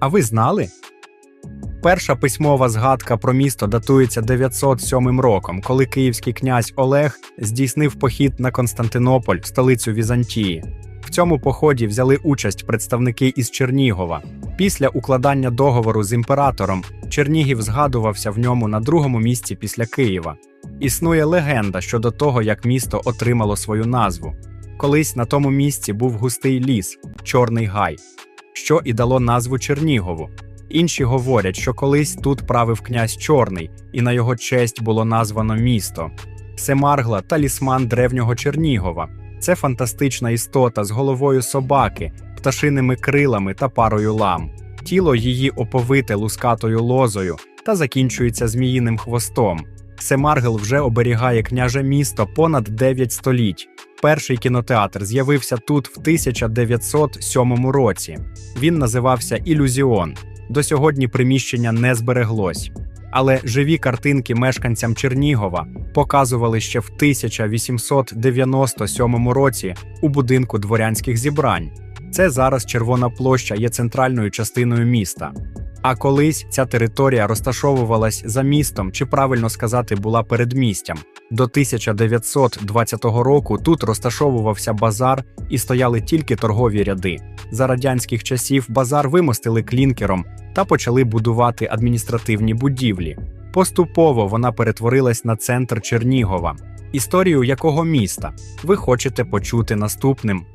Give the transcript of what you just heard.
А ви знали? Перша письмова згадка про місто датується 907 роком, коли київський князь Олег здійснив похід на Константинополь, столицю Візантії. В цьому поході взяли участь представники із Чернігова. Після укладання договору з імператором Чернігів згадувався в ньому на другому місці після Києва. Існує легенда щодо того, як місто отримало свою назву. Колись на тому місці був густий ліс, Чорний Гай, що і дало назву Чернігову. Інші говорять, що колись тут правив князь Чорний, і на його честь було названо місто. Семаргла талісман древнього Чернігова. Це фантастична істота з головою собаки, пташиними крилами та парою лам. Тіло її оповите лускатою лозою та закінчується зміїним хвостом. Семаргл вже оберігає княже місто понад 9 століть. Перший кінотеатр з'явився тут в 1907 році. Він називався Ілюзіон. До сьогодні приміщення не збереглось. Але живі картинки мешканцям Чернігова показували ще в 1897 році у будинку дворянських зібрань. Це зараз Червона площа є центральною частиною міста. А колись ця територія розташовувалась за містом, чи правильно сказати, була передмістям. До 1920 року тут розташовувався базар і стояли тільки торгові ряди. За радянських часів базар вимостили клінкером та почали будувати адміністративні будівлі. Поступово вона перетворилась на центр Чернігова. Історію якого міста ви хочете почути наступним